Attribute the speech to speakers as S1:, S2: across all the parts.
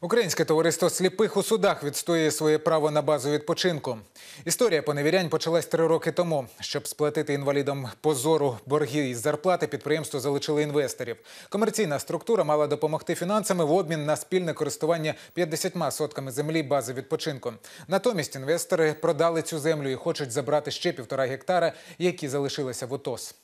S1: Українське товариство сліпих у судах відстоює своє право на базу відпочинку. Історія поневірянь почалась три роки тому. Щоб сплатити інвалідам позору борги із зарплати, підприємство залучило інвесторів. Комерційна структура мала допомогти фінансами в обмін на спільне користування 50 сотками землі бази відпочинку. Натомість інвестори продали цю землю і хочуть забрати ще півтора гектара, які залишилися в УТОС.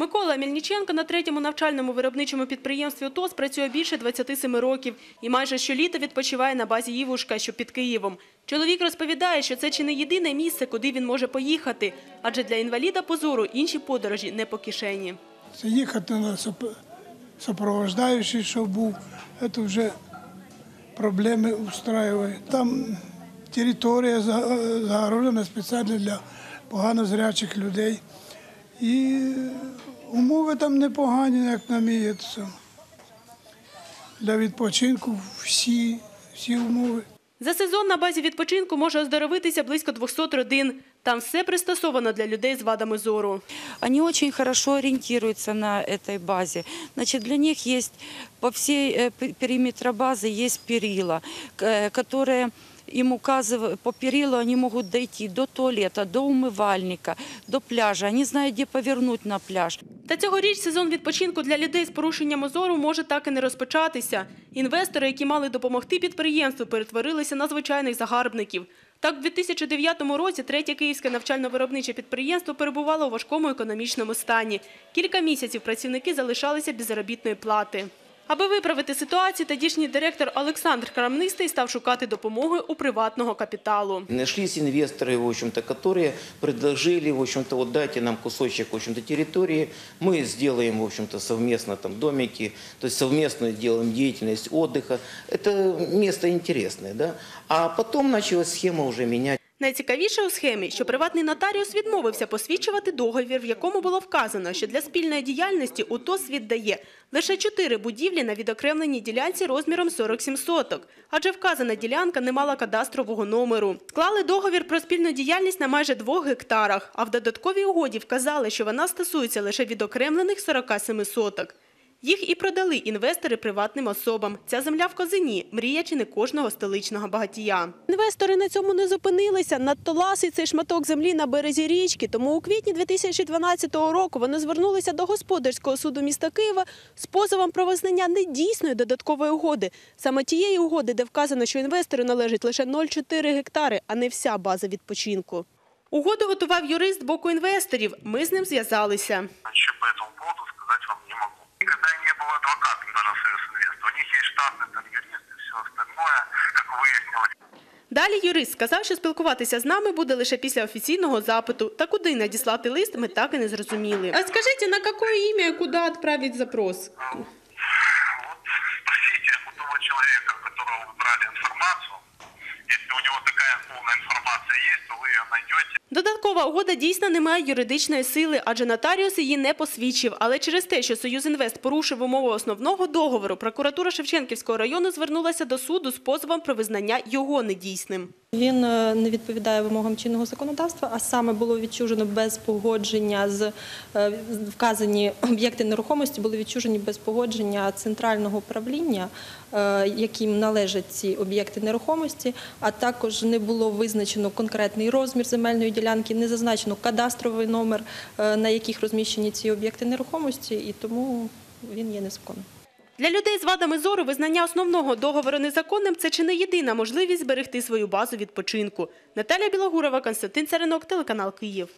S2: Микола Мельниченко на третьому навчальному виробничому підприємстві УТОС працює більше 27 років і майже щоліта відпочиває на базі Євушка, що під Києвом. Чоловік розповідає, що це чи не єдине місце, куди він може поїхати, адже для інваліда позору інші подорожі не по кишені.
S3: Це їхати на суп- супроводжаючий, що був, це вже проблеми устраює. Там територія за- загорожена спеціально для поганозрячих людей. І умови там непогані, як на мій. це. Для відпочинку всі, всі умови.
S2: За сезон на базі відпочинку може оздоровитися близько 200 родин. Там все пристосовано для людей з вадами зору.
S4: Они очень хорошо ориентируются на этой базе. Значит, для них есть по всей э, пе- периметра базы есть перила, к- э, которые им указывают, по перилу они могут дойти до туалета, до умывальника, до пляжа. Они знают, где повернуть на пляж.
S2: Та цьогоріч сезон відпочинку для людей з порушенням зору може так і не розпочатися. Інвестори, які мали допомогти підприємству, перетворилися на звичайних загарбників. Так, в 2009 році третє київське навчально-виробниче підприємство перебувало у важкому економічному стані. Кілька місяців працівники залишалися без заробітної плати. Аби виправити ситуацію, тодішній директор Олександр Крамнистий став шукати допомоги у приватного капіталу.
S5: Нашлись инвесторы, в общем-то, которые предложили, в общем-то, вот дайте нам кусочек, в общем-то, территории, мы сделаем, в общем-то, совместно там домики, то есть совместно делаем деятельность отдыха. Это место интересное, да. А потом началась схема уже менять.
S2: Найцікавіше у схемі, що приватний нотаріус відмовився посвідчувати договір, в якому було вказано, що для спільної діяльності УТОС віддає лише чотири будівлі на відокремленій ділянці розміром 47 соток, адже вказана ділянка не мала кадастрового номеру. Склали договір про спільну діяльність на майже двох гектарах, а в додатковій угоді вказали, що вона стосується лише відокремлених 47 соток. Їх і продали інвестори приватним особам. Ця земля в Козині – мрія чи не кожного столичного багатія. Інвестори на цьому не зупинилися. Надто ласий цей шматок землі на березі річки. Тому у квітні 2012 року вони звернулися до господарського суду міста Києва з позовом про визнання недійсної додаткової угоди. Саме тієї угоди, де вказано, що інвестору належить лише 0,4 гектари, а не вся база відпочинку. Угоду готував юрист боку інвесторів. Ми з ним зв'язалися.
S6: Ничего по этому поводу сказать вам не могу Никогда не был адвокатом даже Союз Инвест. У них есть штатный там юрист и все остальное, как выяснилось.
S2: Далі юрист сказав, що спілкуватися з нами буде лише після офіційного запиту. Та куди надіслати лист, ми так і не зрозуміли. А скажіть, на яке ім'я, куди відправити запрос?
S6: Вот спросите у того человека, у которого вы брали информацию. Если у него такая полная информация есть, то вы ее найдете.
S2: Додаткова угода дійсно не має юридичної сили, адже нотаріус її не посвідчив. Але через те, що Союзінвест порушив умови основного договору, прокуратура Шевченківського району звернулася до суду з позовом про визнання його недійсним.
S7: Він е, не відповідає вимогам чинного законодавства, а саме було відчужено без погодження з е, вказані об'єкти нерухомості були відчужені без погодження центрального управління, е, яким належать ці об'єкти нерухомості, а також не було визначено конкретний розмір земельної ділянки, не зазначено кадастровий номер, на яких розміщені ці об'єкти нерухомості, і тому він є незаконним.
S2: Для людей з вадами зору визнання основного договору незаконним – це чи не єдина можливість зберегти свою базу відпочинку. Наталя Білогурова, Константин Царинок, телеканал Київ.